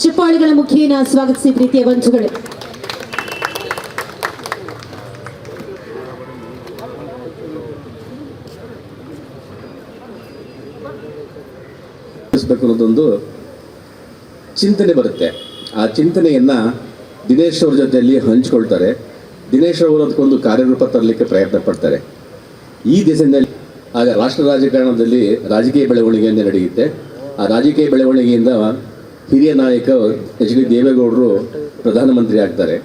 ಚಿಪ್ಪಾಳಿಗಳ ಮುಖೇನ ಸ್ವಾಗತಿಸಿ ಪ್ರೀತಿಯ ಬಂಧುಗಳೇ ಚಿಂತನೆ ಬರುತ್ತೆ. ಆ ಚಿಂತನೆಯನ್ನ ದಿನೇಶ್ ಅವ್ರ ಜೊತೆಯಲ್ಲಿ ಹಂಚ್ಕೊಳ್ತಾರೆ. ದಿನೇಶ್ ಅವರು ಅದಕ್ಕೊಂದು ಕಾರ್ಯರೂಪ ತರಲಿಕ್ಕೆ ಪ್ರಯತ್ನ ಪಡ್ತಾರೆ. ಈ ದಿಸೆಯಲ್ಲಿ ಆಗ ರಾಷ್ಟ್ರ ರಾಜಕಾರಣದಲ್ಲಿ ರಾಜಕೀಯ ಬೆಳವಣಿಗೆಯಿಂದ ನಡೆಯುತ್ತೆ. ಆ ರಾಜಕೀಯ ಬೆಳವಣಿಗೆಯಿಂದ ಹಿರಿಯ ನಾಯಕ ಎಚ್ ಡಿ ದೇವೇಗೌಡರು ಪ್ರಧಾನಮಂತ್ರಿ ಆಗ್ತಾರೆ.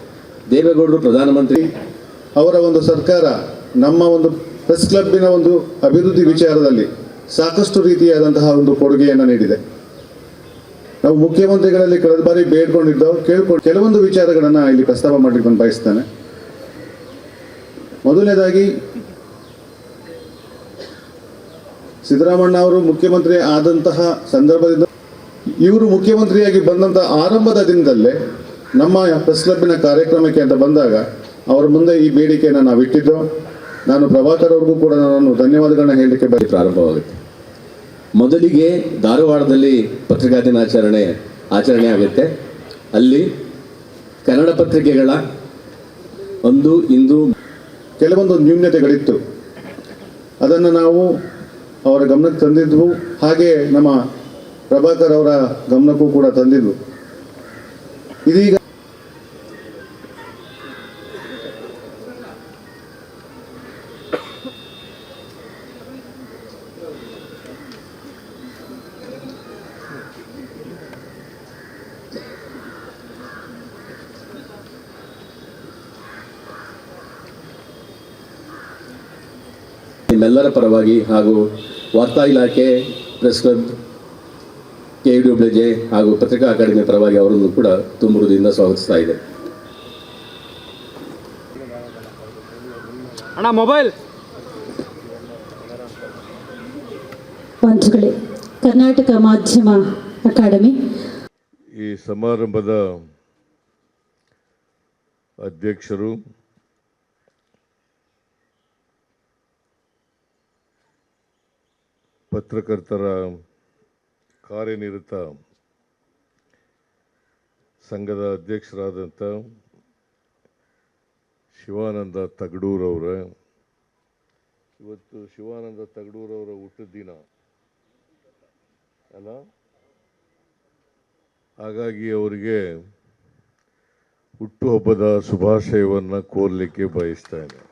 ದೇವೇಗೌಡರು ಪ್ರಧಾನಮಂತ್ರಿ ಅವರ ಒಂದು ಸರ್ಕಾರ ನಮ್ಮ ಒಂದು ಪ್ರೆಸ್ ಕ್ಲಬ್ಬಿನ ಒಂದು ಅಭಿವೃದ್ಧಿ ವಿಚಾರದಲ್ಲಿ ಸಾಕಷ್ಟು ರೀತಿಯಾದಂತಹ ಒಂದು ಕೊಡುಗೆಯನ್ನು ನೀಡಿದೆ. ನಾವು ಮುಖ್ಯಮಂತ್ರಿಗಳಲ್ಲಿ ಕಳೆದ ಬಾರಿ ಬೇಡ್ಕೊಂಡಿದ್ದವು. ಕೇಳ್ಕೊಂಡು ಕೆಲವೊಂದು ವಿಚಾರಗಳನ್ನು ಇಲ್ಲಿ ಪ್ರಸ್ತಾಪ ಮಾಡಲಿಕ್ಕೆ ನಾನು ಬಯಸ್ತೇನೆ. ಮೊದಲನೇದಾಗಿ ಸಿದ್ದರಾಮಣ್ಣ ಅವರು ಮುಖ್ಯಮಂತ್ರಿ ಆದಂತಹ ಸಂದರ್ಭದಿಂದ ಇವರು ಮುಖ್ಯಮಂತ್ರಿಯಾಗಿ ಬಂದಂತಹ ಆರಂಭದ ದಿನದಲ್ಲೇ ನಮ್ಮ ಪ್ರೆಸ್ ಕ್ಲಬ್ಬಿನ ಕಾರ್ಯಕ್ರಮಕ್ಕೆ ಅಂತ ಬಂದಾಗ ಅವರ ಮುಂದೆ ಈ ಬೇಡಿಕೆಯನ್ನು ನಾವು ಇಟ್ಟಿದ್ದೋ ನಾನು ಪ್ರಭಾಕರ್ ಅವ್ರಿಗೂ ಕೂಡ ನಾನು ಧನ್ಯವಾದಗಳನ್ನ ಹೇಳಲಿಕ್ಕೆ ಬಯ ಪ್ರಾರಂಭವಾಗುತ್ತೆ. ಮೊದಲಿಗೆ ಧಾರವಾಡದಲ್ಲಿ ಪತ್ರಿಕಾ ದಿನಾಚರಣೆ ಆಚರಣೆ ಆಗುತ್ತೆ. ಅಲ್ಲಿ ಕನ್ನಡ ಪತ್ರಿಕೆಗಳ ಒಂದು ಇಂದು ಕೆಲವೊಂದು ನ್ಯೂನ್ಯತೆಗಳಿತ್ತು ಅದನ್ನು ನಾವು ಅವರ ಗಮನಕ್ಕೆ ತಂದಿದ್ವು. ಹಾಗೆ ನಮ್ಮ ಪ್ರಭಾಕರ್ ಅವರ ಗಮನಕ್ಕೂ ಕೂಡ ತಂದಿದ್ವು. ಇದೀಗ ನಿಮ್ಮೆಲ್ಲರ ಪರವಾಗಿ ಹಾಗೂ ವಾರ್ತಾ ಇಲಾಖೆ press club K W J ಹಾಗೂ ಪತ್ರಿಕಾ ಅಕಾಡೆಮಿ ಪರವಾಗಿ ಅವರನ್ನು ಕೂಡ ತುಂಬುರುದಿಂದ ಹೃದಯದಿಂದ ಸ್ವಾಗತಿಸ್ತಾ ಇದೆ. ಅಣ್ಣ ಮೊಬೈಲ್. ಬಂಧುಗಳೇ ಕರ್ನಾಟಕ ಮಾಧ್ಯಮ ಅಕಾಡೆಮಿ. ಈ ಸಮಾರಂಭದ ಅಧ್ಯಕ್ಷರು ಪತ್ರಕರ್ತರ ಕಾರ್ಯನಿರತ ಸಂಘದ ಅಧ್ಯಕ್ಷರಾದಂಥ ಶಿವಾನಂದ ತಗಡೂರವರ. ಇವತ್ತು ಶಿವಾನಂದ ತಗಡೂರವರ ಹುಟ್ಟಿದ ದಿನ. ಅಲ್ಲ? ಹಾಗಾಗಿ ಅವರಿಗೆ ಹುಟ್ಟುಹಬ್ಬದ ಶುಭಾಶಯವನ್ನು ಕೋರಲಿಕ್ಕೆ ಬಯಸ್ತೇನೆ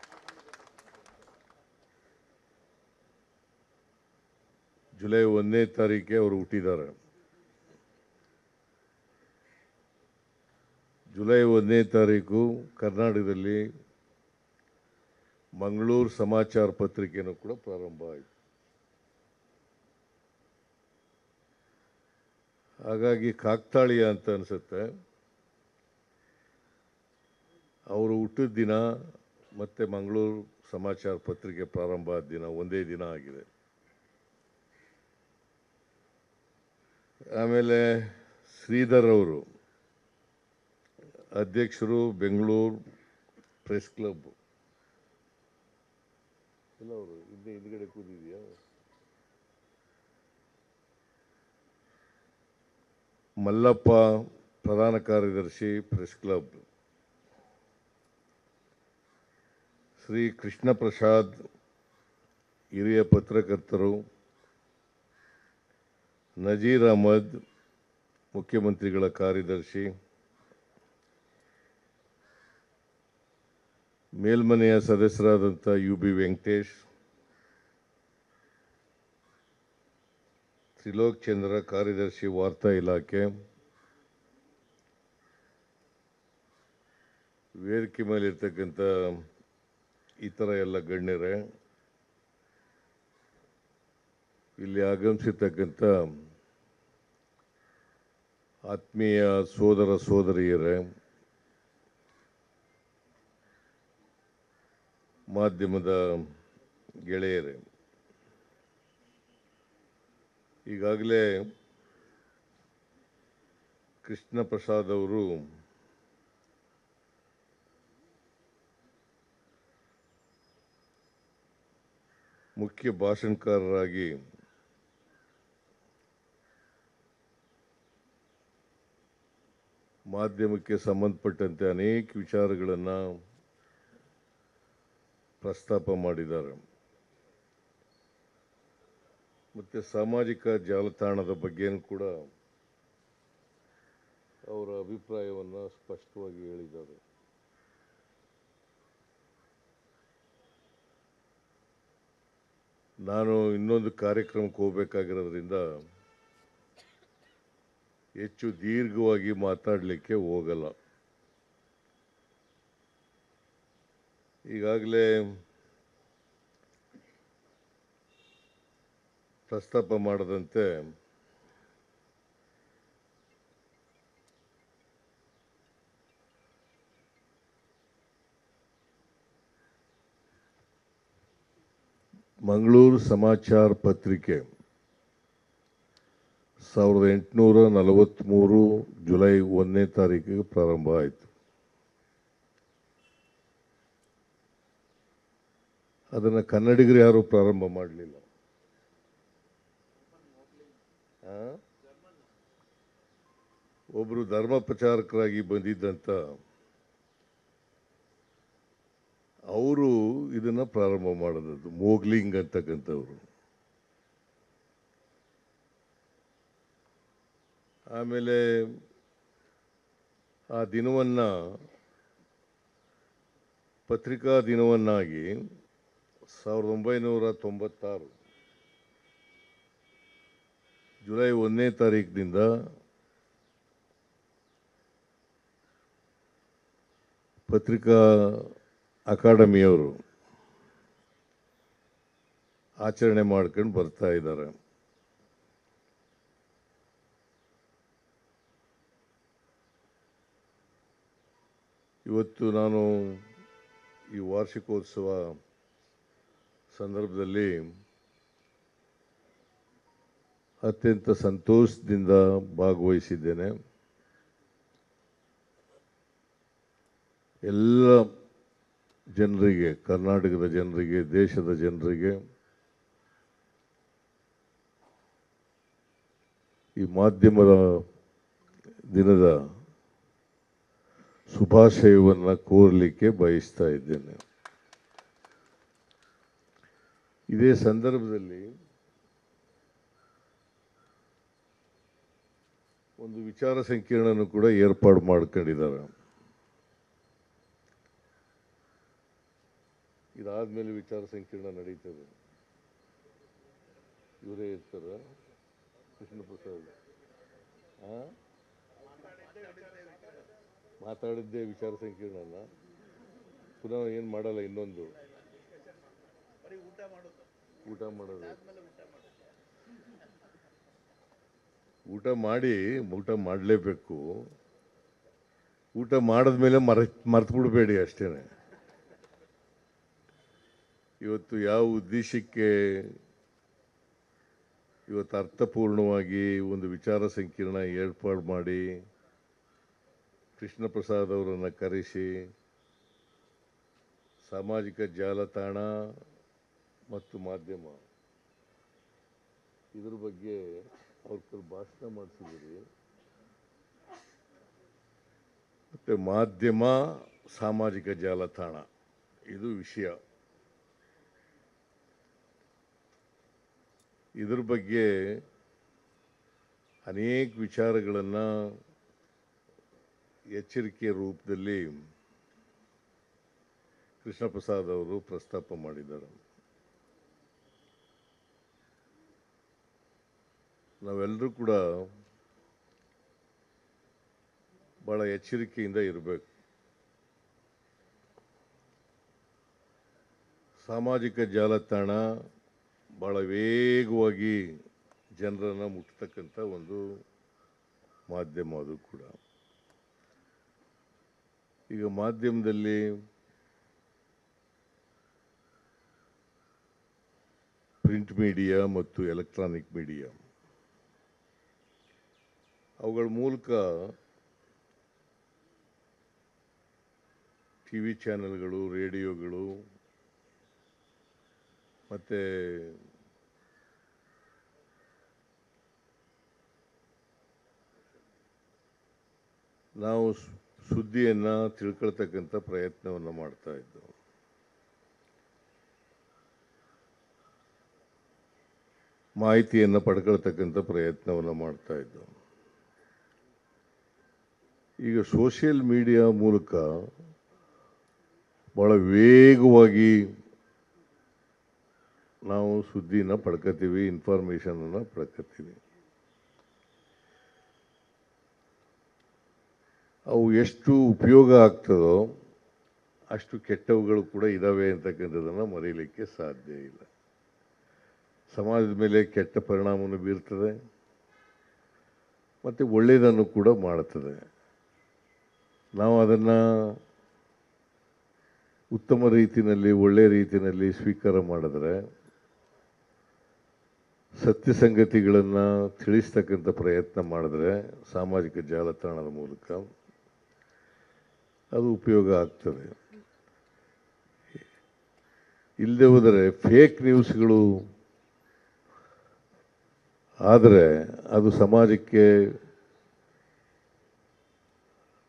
ಜುಲೈ ಒಂದನೇ ತಾರೀಕೆ ಅವರು ಹುಟ್ಟಿದ್ದಾರೆ. ಜುಲೈ ಒಂದನೇ ತಾರೀಕು ಕರ್ನಾಟಕದಲ್ಲಿ ಮಂಗಳೂರು ಸಮಾಚಾರ ಪತ್ರಿಕೆನೂ ಕೂಡ ಪ್ರಾರಂಭ ಆಯಿತು. ಹಾಗಾಗಿ ಕಾಕ್ತಾಳೀಯ ಅಂತ ಅನಿಸುತ್ತೆ. ಅವರು ಹುಟ್ಟಿದ ದಿನ ಮತ್ತು ಮಂಗಳೂರು ಸಮಾಚಾರ ಪತ್ರಿಕೆ ಪ್ರಾರಂಭ ಆದ ದಿನ ಒಂದೇ ದಿನ ಆಗಿದೆ. ಆಮೇಲೆ ಶ್ರೀಧರ್ ಅವರು, ಅಧ್ಯಕ್ಷರು ಬೆಂಗಳೂರು ಪ್ರೆಸ್ ಕ್ಲಬ್. ಇಲ್ಲ ಅವರು ಹಿಂದೆ ಹಿಂದ್ಗಡೆ ಕೂತಿದೆಯಾ ಮಲ್ಲಪ್ಪ, ಪ್ರಧಾನ ಕಾರ್ಯದರ್ಶಿ, ಪ್ರೆಸ್ ಕ್ಲಬ್. ಶ್ರೀ ಕೃಷ್ಣ ಪ್ರಸಾದ್ ಹಿರಿಯ ಪತ್ರಕರ್ತರು. ನಜೀರ್ ಅಹಮದ್, ಮುಖ್ಯಮಂತ್ರಿಗಳ ಕಾರ್ಯದರ್ಶಿ, ಮೇಲ್ಮನೆಯ ಸದಸ್ಯರಾದಂಥ ಯು ಬಿ ವೆಂಕಟೇಶ್, ತ್ರಿಲೋಕ್ ಚಂದ್ರ ಕಾರ್ಯದರ್ಶಿ ವಾರ್ತಾ ಇಲಾಖೆ, ವೇದಿಕೆ ಮೇಲಿರ್ತಕ್ಕಂಥ ಇತರ ಎಲ್ಲ ಗಣ್ಯರೇ ಇಲ್ಲಿ ಆಗಮಿಸಿರ್ತಕ್ಕಂಥ ಆತ್ಮೀಯ ಸೋದರ ಸೋದರಿಯರೇ ಮಾಧ್ಯಮದ ಗೆಳೆಯರೇ ಈಗಾಗಲೇ ಕೃಷ್ಣ ಪ್ರಸಾದ್ ಅವರು ಮುಖ್ಯ ಭಾಷಣಕಾರರಾಗಿ ಮಾಧ್ಯಮಕ್ಕೆ ಸಂಬಂಧಪಟ್ಟಂತೆ ಅನೇಕ ವಿಚಾರಗಳನ್ನು ಪ್ರಸ್ತಾಪ ಮಾಡಿದ್ದಾರೆ. ಮತ್ತು ಸಾಮಾಜಿಕ ಜಾಲತಾಣದ ಬಗ್ಗೆನೂ ಕೂಡ ಅವರ ಅಭಿಪ್ರಾಯವನ್ನು ಸ್ಪಷ್ಟವಾಗಿ ಹೇಳಿದ್ದಾರೆ. ನಾನು ಇನ್ನೊಂದು ಕಾರ್ಯಕ್ರಮಕ್ಕೆ ಹೋಗಬೇಕಾಗಿರೋದ್ರಿಂದ ಹೆಚ್ಚು ದೀರ್ಘವಾಗಿ ಮಾತಾಡಲಿಕ್ಕೆ ಹೋಗಲ್ಲ. ಈಗಾಗಲೇ ಪ್ರಸ್ತಾಪ ಮಾಡದಂತೆ ಮಂಗಳೂರು ಸಮಾಚಾರ ಪತ್ರಿಕೆ ಸಾವಿರದ ಎಂಟುನೂರ ನಲವತ್ತ್ಮೂರು ಜುಲೈ ಒಂದನೇ ತಾರೀಕಿಗೆ ಪ್ರಾರಂಭ ಆಯಿತು. ಅದನ್ನು ಕನ್ನಡಿಗರು ಯಾರೂ ಪ್ರಾರಂಭ ಮಾಡಲಿಲ್ಲ. ಒಬ್ಬರು ಧರ್ಮ ಪ್ರಚಾರಕರಾಗಿ ಬಂದಿದ್ದಂಥ ಅವರು ಇದನ್ನು ಪ್ರಾರಂಭ ಮಾಡಿದದ್ದು, ಮೋಗ್ಲಿಂಗ್ ಅಂತಕ್ಕಂಥವ್ರು. ಆಮೇಲೆ ಆ ದಿನವನ್ನು, ಪತ್ರಿಕಾ ದಿನವನ್ನಾಗಿ ಸಾವಿರದ ಒಂಬೈನೂರ ತೊಂಬತ್ತಾರು ಜುಲೈ ಒಂದನೇ ತಾರೀಕಿನಿಂದ ಪತ್ರಿಕಾ ಅಕಾಡೆಮಿಯವರು ಆಚರಣೆ ಮಾಡ್ಕೊಂಡು ಬರ್ತಾ ಇದ್ದಾರೆ. ಇವತ್ತು ನಾನು ಈ ವಾರ್ಷಿಕೋತ್ಸವ ಸಂದರ್ಭದಲ್ಲಿ ಅತ್ಯಂತ ಸಂತೋಷದಿಂದ ಭಾಗವಹಿಸಿದ್ದೇನೆ. ಎಲ್ಲ ಜನರಿಗೆ, ಕರ್ನಾಟಕದ ಜನರಿಗೆ, ದೇಶದ ಜನರಿಗೆ ಈ ಮಾಧ್ಯಮದ ದಿನದ ಶುಭಾಶಯವನ್ನು ಕೋರಲಿಕ್ಕೆ ಬಯಸ್ತಾ ಇದ್ದೇನೆ. ಇದೇ ಸಂದರ್ಭದಲ್ಲಿ ಒಂದು ವಿಚಾರ ಸಂಕಿರಣನು ಕೂಡ ಏರ್ಪಾಡು ಮಾಡ್ಕೊಂಡಿದ್ದಾರೆ. ಇದಾದ್ಮೇಲೆ ವಿಚಾರ ಸಂಕಿರಣ ನಡೀತದೆ. ಇವರೇ ಇರ್ತಾರ ಕೃಷ್ಣ ಪ್ರಸಾದ್? ಮಾತಾಡಿದ್ದೆ ವಿಚಾರ ಸಂಕಿರಣನ. ಪುನಃ ಏನು ಮಾಡಲ್ಲ ಇನ್ನೊಂದು. ಊಟ ಮಾಡೋದು. ಊಟ ಮಾಡಿ, ಊಟ ಮಾಡಲೇಬೇಕು. ಊಟ ಮಾಡಿದ್ಮೇಲೆ ಮರ, ಮರ್ತು ಬಿಡಬೇಡಿ ಅಷ್ಟೇ ಇವತ್ತು ಯಾವ ಉದ್ದೇಶಕ್ಕೆ ಇವತ್ತು ಅರ್ಥಪೂರ್ಣವಾಗಿ ಒಂದು ವಿಚಾರ ಸಂಕಿರಣ ಏರ್ಪಾಡು ಮಾಡಿ ಕೃಷ್ಣ ಪ್ರಸಾದ್ ಅವರನ್ನು ಕರೆಸಿ, ಸಾಮಾಜಿಕ ಜಾಲತಾಣ ಮತ್ತು ಮಾಧ್ಯಮ, ಇದ್ರ ಬಗ್ಗೆ ಅವ್ರ ಭಾಷಣ ಮಾಡಿಸಿದ್ರಿ ಮತ್ತು ಮಾಧ್ಯಮ, ಸಾಮಾಜಿಕ ಜಾಲತಾಣ, ಇದು ವಿಷಯ. ಇದ್ರ ಬಗ್ಗೆ ಅನೇಕ ವಿಚಾರಗಳನ್ನು ಎಚ್ಚರಿಕೆಯ ರೂಪದಲ್ಲಿ ಕೃಷ್ಣ ಪ್ರಸಾದ್ ಅವರು ಪ್ರಸ್ತಾಪ ಮಾಡಿದ್ದಾರೆ ನಾವೆಲ್ಲರೂ ಕೂಡ ಭಾಳ ಎಚ್ಚರಿಕೆಯಿಂದ ಇರಬೇಕು. ಸಾಮಾಜಿಕ ಜಾಲತಾಣ ಭಾಳ ವೇಗವಾಗಿ ಜನರನ್ನು ಮುಟ್ತಕ್ಕಂಥ ಒಂದು ಮಾಧ್ಯಮ ಅದು ಕೂಡ. ಈಗ ಮಾಧ್ಯಮದಲ್ಲಿ ಪ್ರಿಂಟ್ ಮೀಡಿಯಾ ಮತ್ತು ಎಲೆಕ್ಟ್ರಾನಿಕ್ ಮೀಡಿಯಾ ಅವುಗಳ ಮೂಲಕ ಟಿ ವಿ ಚಾನೆಲ್ಗಳು ರೇಡಿಯೋಗಳು, ಮತ್ತು ನಾವು ಸುದ್ದಿಯನ್ನು ತಿಳ್ಕೊಳ್ತಕ್ಕಂಥ ಪ್ರಯತ್ನವನ್ನು ಮಾಡ್ತಾ ಇದ್ದವು ಮಾಹಿತಿಯನ್ನು ಪಡ್ಕೊಳ್ತಕ್ಕಂಥ ಪ್ರಯತ್ನವನ್ನು ಮಾಡ್ತಾ ಇದ್ದವು ಈಗ ಸೋಷಿಯಲ್ ಮೀಡಿಯಾ ಮೂಲಕ ಭಾಳ ವೇಗವಾಗಿ ನಾವು ಸುದ್ದಿನ ಪಡ್ಕೋತೀವಿ, ಇನ್ಫಾರ್ಮೇಷನನ್ನು ಪಡ್ಕೋತೀವಿ. ಅವು ಎಷ್ಟು ಉಪಯೋಗ ಆಗ್ತದೋ ಅಷ್ಟು ಕೆಟ್ಟವುಗಳು ಕೂಡ ಇದ್ದಾವೆ ಅಂತಕ್ಕಂಥದ್ದನ್ನು ಮರೆಯಲಿಕ್ಕೆ ಸಾಧ್ಯ ಇಲ್ಲ. ಸಮಾಜದ ಮೇಲೆ ಕೆಟ್ಟ ಪರಿಣಾಮವನ್ನು ಬೀರ್ತದೆ. ಮತ್ತು ಒಳ್ಳೆಯದನ್ನು ಕೂಡ ಮಾಡುತ್ತದೆ. ನಾವು ಅದನ್ನು ಉತ್ತಮ ರೀತಿಯಲ್ಲಿ ಒಳ್ಳೆಯ ರೀತಿಯಲ್ಲಿ ಸ್ವೀಕಾರ ಮಾಡಿದ್ರೆ ಸತ್ಯ ಸಂಗತಿಗಳನ್ನು ತಿಳಿಸ್ತಕ್ಕಂಥ ಪ್ರಯತ್ನ ಮಾಡಿದ್ರೆ ಸಾಮಾಜಿಕ ಜಾಲತಾಣದ ಮೂಲಕ ಅದು ಉಪಯೋಗ ಆಗ್ತದೆ. ಇಲ್ಲದೆ ಹೋದರೆ ಫೇಕ್ ನ್ಯೂಸ್ಗಳು ಆದರೆ ಅದು ಸಮಾಜಕ್ಕೆ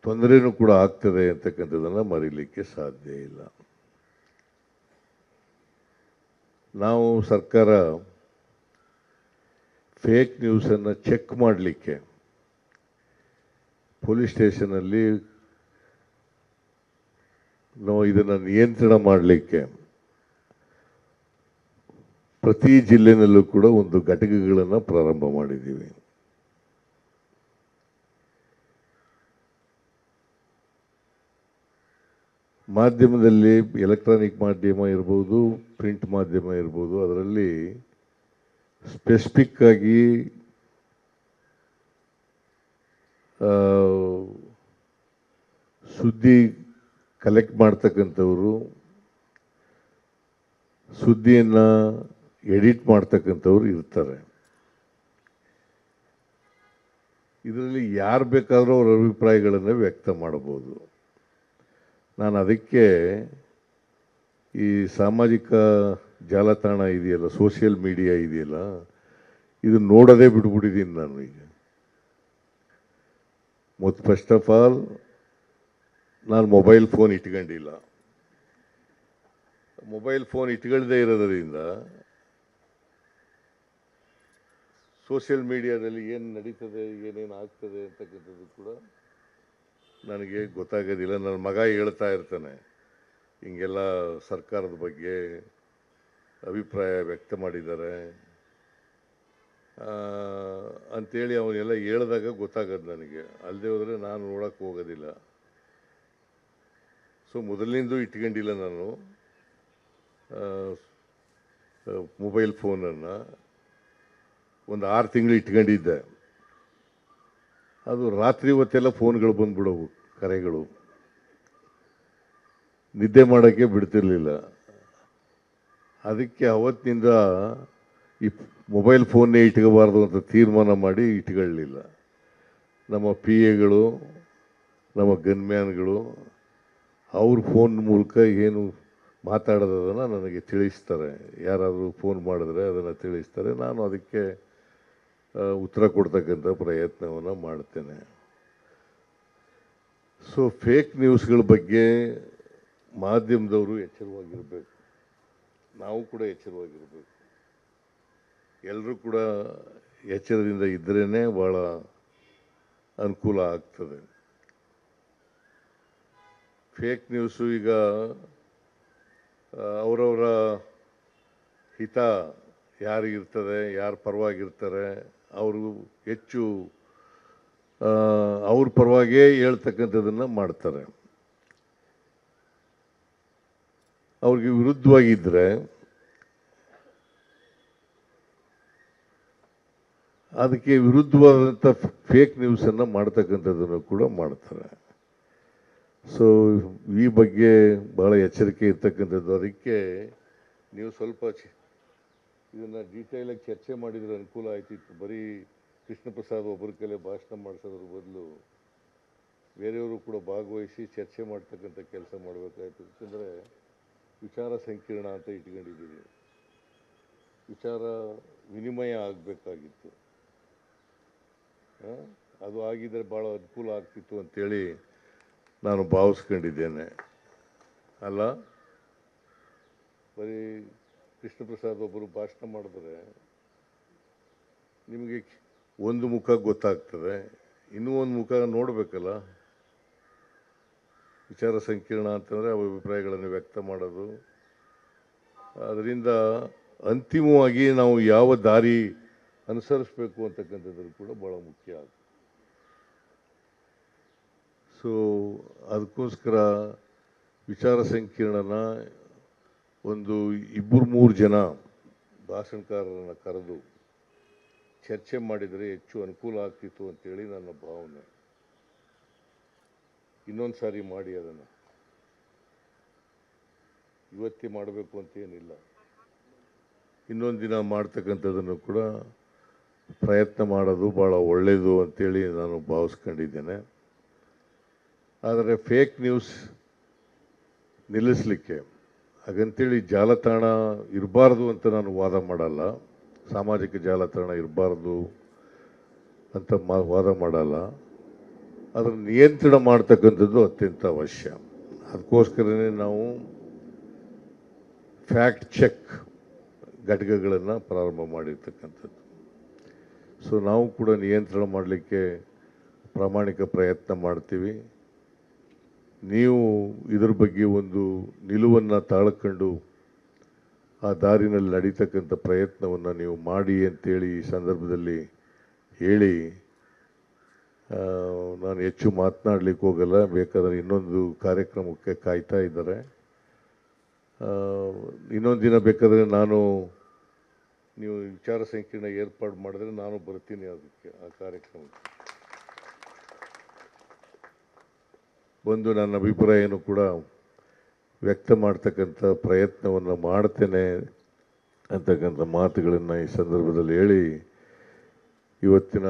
ತೊಂದರೆನೂ ಕೂಡ ಆಗ್ತದೆ ಅಂತಕ್ಕಂಥದ್ದನ್ನು ಮರೀಲಿಕ್ಕೆ ಸಾಧ್ಯ ಇಲ್ಲ. ನಾವು ಸರ್ಕಾರ ಫೇಕ್ ನ್ಯೂಸನ್ನು ಚೆಕ್ ಮಾಡಲಿಕ್ಕೆ ಪೊಲೀಸ್ ಸ್ಟೇಷನಲ್ಲಿ ನಾವು ಇದನ್ನು ನಿಯಂತ್ರಣ ಮಾಡಲಿಕ್ಕೆ ಪ್ರತಿ ಜಿಲ್ಲೆನಲ್ಲೂ ಕೂಡ ಒಂದು ಘಟಕಗಳನ್ನು ಪ್ರಾರಂಭ ಮಾಡಿದ್ದೀವಿ. ಮಾಧ್ಯಮದಲ್ಲಿ ಎಲೆಕ್ಟ್ರಾನಿಕ್ ಮಾಧ್ಯಮ ಇರ್ಬೋದು ಪ್ರಿಂಟ್ ಮಾಧ್ಯಮ ಇರ್ಬೋದು, ಅದರಲ್ಲಿ ಸ್ಪೆಸಿಫಿಕ್ ಆಗಿ ಸುದ್ದಿ ಕಲೆಕ್ಟ್ ಮಾಡ್ತಕ್ಕಂಥವರು, ಸುದ್ದಿಯನ್ನು ಎಡಿಟ್ ಮಾಡ್ತಕ್ಕಂಥವ್ರು ಇರ್ತಾರೆ. ಇದರಲ್ಲಿ ಯಾರು ಬೇಕಾದರೂ ಅವ್ರ ಅಭಿಪ್ರಾಯಗಳನ್ನು ವ್ಯಕ್ತ ಮಾಡಬಹುದು ನಾನು ಅದಕ್ಕೆ ಈ ಸಾಮಾಜಿಕ ಜಾಲತಾಣ ಇದೆಯಲ್ಲ ಸೋಷಿಯಲ್ ಮೀಡಿಯಾ ಇದೆಯಲ್ಲ, ಇದು ನೋಡೋದೇ ಬಿಟ್ಬಿಟ್ಟಿದ್ದೀನಿ ನಾನು ಈಗ. ಮತ್ತು ಫಸ್ಟ್ ಆಫ್ ಆಲ್ ನಾನು ಮೊಬೈಲ್ ಫೋನ್ ಇಟ್ಕೊಂಡಿಲ್ಲ. ಮೊಬೈಲ್ ಫೋನ್ ಇಟ್ಕೊಳ್ಳದೇ ಇರೋದರಿಂದ ಸೋಷಿಯಲ್ ಮೀಡಿಯಾದಲ್ಲಿ ಏನು ನಡೀತದೆ, ಏನೇನು ಆಗ್ತದೆ ಅಂತಕ್ಕಂಥದ್ದು ಕೂಡ ನನಗೆ ಗೊತ್ತಾಗೋದಿಲ್ಲ. ನನ್ನ ಮಗ ಹೇಳ್ತಾ ಇರ್ತಾನೆ, ಹಿಂಗೆಲ್ಲ ಸರ್ಕಾರದ ಬಗ್ಗೆ ಅಭಿಪ್ರಾಯ ವ್ಯಕ್ತ ಮಾಡಿದ್ದಾರೆ. ಅಂಥೇಳಿ ಅವನ್ನೆಲ್ಲ ಹೇಳಿದಾಗ ಗೊತ್ತಾಗೋದು ನನಗೆ. ಅಲ್ಲದೆ ಹೋದರೆ ನಾನು ನೋಡೋಕ್ಕೆ ಹೋಗೋದಿಲ್ಲ. ಸೊ ಮೊದಲಿನಿಂದ ಇಟ್ಕೊಂಡಿಲ್ಲ ನಾನು. ಮೊಬೈಲ್ ಫೋನನ್ನು ಒಂದು ಆರು ತಿಂಗಳು ಇಟ್ಕೊಂಡಿದ್ದೆ. ಅದು ರಾತ್ರಿ ಹೊತ್ತೆಲ್ಲ ಫೋನ್ಗಳು ಬಂದ್ಬಿಡೋವು, ಕರೆಗಳು. ನಿದ್ದೆ ಮಾಡೋಕ್ಕೆ ಬಿಡ್ತಿರ್ಲಿಲ್ಲ. ಅದಕ್ಕೆ ಅವತ್ತಿನಿಂದ ಈ ಮೊಬೈಲ್ ಫೋನ್ನೇ ಇಟ್ಕೋಬಾರ್ದು ಅಂತ ತೀರ್ಮಾನ ಮಾಡಿ ಇಟ್ಕೊಳ್ಳಲಿಲ್ಲ ನಮ್ಮ ಪಿ ಎಗಳು ನಮ್ಮ ಗನ್ಮ್ಯಾನ್ಗಳು ಅವ್ರ ಫೋನ್ ಮೂಲಕ ಏನು ಮಾತಾಡೋದನ್ನು ನನಗೆ ತಿಳಿಸ್ತಾರೆ. ಯಾರಾದರೂ ಫೋನ್ ಮಾಡಿದ್ರೆ ಅದನ್ನು ತಿಳಿಸ್ತಾರೆ. ನಾನು ಅದಕ್ಕೆ ಉತ್ತರ ಕೊಡ್ತಕ್ಕಂಥ ಪ್ರಯತ್ನವನ್ನು ಮಾಡ್ತೇನೆ. ಸೊ ಫೇಕ್ ನ್ಯೂಸ್ಗಳ ಬಗ್ಗೆ ಮಾಧ್ಯಮದವರು ಎಚ್ಚರವಾಗಿರಬೇಕು. ನಾವು ಕೂಡ ಎಚ್ಚರವಾಗಿರಬೇಕು. ಎಲ್ಲರೂ ಕೂಡ ಎಚ್ಚರದಿಂದ ಇದ್ರೇ ಭಾಳ ಅನುಕೂಲ ಆಗ್ತದೆ. ಫೇಕ್ ನ್ಯೂಸು ಈಗ ಅವರವರ ಹಿತ ಯಾರಿಗಿರ್ತದೆ, ಯಾರು ಪರವಾಗಿರ್ತಾರೆ ಅವರು ಹೆಚ್ಚು ಅವ್ರ ಪರವಾಗೇ ಹೇಳ್ತಕ್ಕಂಥದ್ದನ್ನು ಮಾಡ್ತಾರೆ. ಅವ್ರಿಗೆ ವಿರುದ್ಧವಾಗಿದ್ದರೆ ಅದಕ್ಕೆ ವಿರುದ್ಧವಾದಂಥ ಫೇಕ್ ನ್ಯೂಸನ್ನು ಮಾಡ್ತಕ್ಕಂಥದ್ದನ್ನು ಕೂಡ ಮಾಡ್ತಾರೆ. ಸೊ ಈ ಬಗ್ಗೆ ಬಹಳ ಎಚ್ಚರಿಕೆ ಇರ್ತಕ್ಕಂಥದ್ದು. ಅದಕ್ಕೆ ನೀವು ಸ್ವಲ್ಪ ಇದನ್ನು ಡೀಟೇಲಾಗಿ ಚರ್ಚೆ ಮಾಡಿದರೆ ಅನುಕೂಲ ಆಯ್ತಿತ್ತು. ಬರೀ ಕೃಷ್ಣ ಪ್ರಸಾದ್ ಒಬ್ಬರ ಕಲೆ ಭಾಷಣ ಮಾಡಿಸೋದ್ರ ಬದಲು ಬೇರೆಯವರು ಕೂಡ ಭಾಗವಹಿಸಿ ಚರ್ಚೆ ಮಾಡ್ತಕ್ಕಂಥ ಕೆಲಸ ಮಾಡಬೇಕಾಯ್ತು. ಯಾಕಂದರೆ ವಿಚಾರ ಸಂಕೀರ್ಣ ಅಂತ ಇಟ್ಕೊಂಡಿದ್ದೀವಿ. ವಿಚಾರ ವಿನಿಮಯ ಆಗಬೇಕಾಗಿತ್ತು. ಅದು ಆಗಿದ್ದರೆ ಭಾಳ ಅನುಕೂಲ ಆಗ್ತಿತ್ತು ಅಂತೇಳಿ ನಾನು ಭಾವಿಸ್ಕೊಂಡಿದ್ದೇನೆ. ಅಲ್ಲ? ಬರೀ ಕೃಷ್ಣ ಪ್ರಸಾದ್ ಒಬ್ಬರು ಭಾಷಣ ಮಾಡಿದ್ರೆ ನಿಮಗೆ ಒಂದು ಮುಖ ಗೊತ್ತಾಗ್ತದೆ. ಇನ್ನೂ ಒಂದು ಮುಖ ನೋಡಬೇಕಲ್ಲ? ವಿಚಾರ ಸಂಕೀರ್ಣ ಅಂತಂದರೆ ಅವ ಅಭಿಪ್ರಾಯಗಳನ್ನು ವ್ಯಕ್ತ ಮಾಡೋದು. ಅದರಿಂದ ಅಂತಿಮವಾಗಿ ನಾವು ಯಾವ ದಾರಿ ಅನುಸರಿಸಬೇಕು ಅಂತಕ್ಕಂಥದ್ದು ಕೂಡ ಭಾಳ ಮುಖ್ಯ ಆಗುತ್ತೆ ಸೊ ಅದಕ್ಕೋಸ್ಕರ ವಿಚಾರ ಸಂಕಿರಣನ ಒಂದು ಇಬ್ಬರು ಮೂರು ಜನ ಭಾಷಣಕಾರರನ್ನು ಕರೆದು ಚರ್ಚೆ ಮಾಡಿದರೆ ಹೆಚ್ಚು ಅನುಕೂಲ ಆಗ್ತಿತ್ತು ಅಂತೇಳಿ ನನ್ನ ಭಾವನೆ. ಇನ್ನೊಂದು ಸಾರಿ ಮಾಡಿ ಅದನ್ನು. ಇವತ್ತೇ ಮಾಡಬೇಕು ಅಂತೇನಿಲ್ಲ ಇನ್ನೊಂದು ದಿನ ಮಾಡ್ತಕ್ಕಂಥದ್ದನ್ನು ಕೂಡ ಪ್ರಯತ್ನ ಮಾಡೋದು ಭಾಳ ಒಳ್ಳೆಯದು ಅಂತೇಳಿ ನಾನು ಭಾವಿಸ್ಕೊಂಡಿದ್ದೇನೆ. ಆದರೆ ಫೇಕ್ ನ್ಯೂಸ್ ನಿಲ್ಲಿಸಲಿಕ್ಕೆ ಹಾಗಂತೇಳಿ ಜಾಲತಾಣ ಇರಬಾರ್ದು ಅಂತ ನಾನು ವಾದ ಮಾಡಲ್ಲ. ಸಾಮಾಜಿಕ ಜಾಲತಾಣ ಇರಬಾರ್ದು ಅಂತ ಮಾ, ವಾದ ಮಾಡಲ್ಲ. ಅದರ ನಿಯಂತ್ರಣ ಮಾಡ್ತಕ್ಕಂಥದ್ದು ಅತ್ಯಂತ ಅವಶ್ಯ. ಅದಕ್ಕೋಸ್ಕರನೇ ನಾವು ಫ್ಯಾಕ್ಟ್ ಚೆಕ್ ಘಟಕಗಳನ್ನು ಪ್ರಾರಂಭ ಮಾಡಿರ್ತಕ್ಕಂಥದ್ದು. ಸೊ ನಾವು ಕೂಡ ನಿಯಂತ್ರಣ ಮಾಡಲಿಕ್ಕೆ ಪ್ರಾಮಾಣಿಕ ಪ್ರಯತ್ನ ಮಾಡ್ತೀವಿ. ನೀವು ಇದರ ಬಗ್ಗೆ ಒಂದು ನಿಲುವನ್ನು ತಾಳ್ಕೊಂಡು ಆ ದಾರಿನಲ್ಲಿ ನಡೀತಕ್ಕಂಥ ಪ್ರಯತ್ನವನ್ನು ನೀವು ಮಾಡಿ ಅಂತೇಳಿ ಈ ಸಂದರ್ಭದಲ್ಲಿ ಹೇಳಿ ನಾನು ಹೆಚ್ಚು ಮಾತನಾಡಲಿಕ್ಕೆ ಹೋಗಲ್ಲ, ಬೇಕಾದರೆ ಇನ್ನೊಂದು ಕಾರ್ಯಕ್ರಮಕ್ಕೆ ಕಾಯ್ತಾ ಇದ್ದಾರೆ. ಇನ್ನೊಂದು ದಿನ ಬೇಕಾದರೆ ನಾನು ನೀವು ವಿಚಾರ ಸಂಕಿರಣ ಏರ್ಪಾಡು ಮಾಡಿದ್ರೆ ನಾನು ಬರ್ತೀನಿ ಅದಕ್ಕೆ ಆ ಕಾರ್ಯಕ್ರಮಕ್ಕೆ. ಬಂದು ನನ್ನ ಅಭಿಪ್ರಾಯನೂ ಕೂಡ ವ್ಯಕ್ತ ಮಾಡ್ತಕ್ಕಂಥ ಪ್ರಯತ್ನವನ್ನು ಮಾಡ್ತೇನೆ ಅಂತಕ್ಕಂಥ ಮಾತುಗಳನ್ನು ಈ ಸಂದರ್ಭದಲ್ಲಿ ಹೇಳಿ ಇವತ್ತಿನ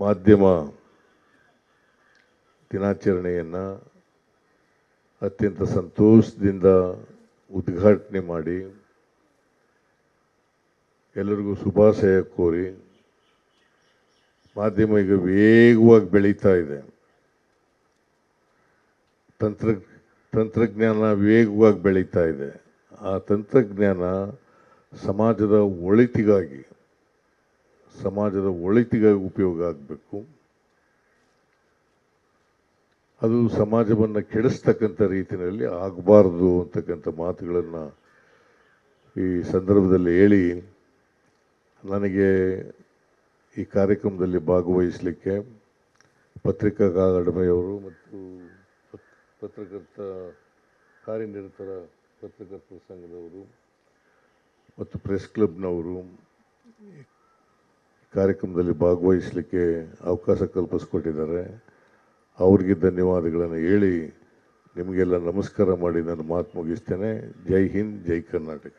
ಮಾಧ್ಯಮ ದಿನಾಚರಣೆಯನ್ನು ಅತ್ಯಂತ ಸಂತೋಷದಿಂದ ಉದ್ಘಾಟನೆ ಮಾಡಿ, ಎಲ್ಲರಿಗೂ ಶುಭಾಶಯ ಕೋರಿ ಮಾಧ್ಯಮ ಈಗ ವೇಗವಾಗಿ ಬೆಳೀತಾ ಇದೆ. ತಂತ್ರ, ತಂತ್ರಜ್ಞಾನ ವೇಗವಾಗಿ ಬೆಳೀತಾ ಇದೆ. ಆ ತಂತ್ರಜ್ಞಾನ ಸಮಾಜದ ಒಳಿತಿಗಾಗಿ ಸಮಾಜದ ಒಳಿತಿಗಾಗಿ ಉಪಯೋಗ ಆಗಬೇಕು. ಅದು ಸಮಾಜವನ್ನು ಕೆಡಿಸ್ತಕ್ಕಂಥ ರೀತಿಯಲ್ಲಿ ಆಗಬಾರ್ದು ಅಂತಕ್ಕಂಥ ಮಾತುಗಳನ್ನು ಈ ಸಂದರ್ಭದಲ್ಲಿ ಹೇಳಿ, ನನಗೆ ಈ ಕಾರ್ಯಕ್ರಮದಲ್ಲಿ ಭಾಗವಹಿಸಲಿಕ್ಕೆ ಪತ್ರಿಕಾ ಕಾಗಡಮೆಯವರು ಮತ್ತು ಪತ್- ಪತ್ರಕರ್ತ ಕಾರ್ಯನಿರತರ ಪತ್ರಕರ್ತರ ಸಂಘದವರು ಮತ್ತು ಪ್ರೆಸ್ ಕ್ಲಬ್ನವರು ಕಾರ್ಯಕ್ರಮದಲ್ಲಿ ಭಾಗವಹಿಸಲಿಕ್ಕೆ ಅವಕಾಶ ಕಲ್ಪಿಸ್ಕೊಟ್ಟಿದ್ದಾರೆ. ಅವ್ರಿಗೆ ಧನ್ಯವಾದಗಳನ್ನು ಹೇಳಿ ನಿಮಗೆಲ್ಲ ನಮಸ್ಕಾರ ಮಾಡಿ ನಾನು ಮಾತು ಮುಗಿಸ್ತೇನೆ. ಜೈ ಹಿಂದ್, ಜೈ ಕರ್ನಾಟಕ.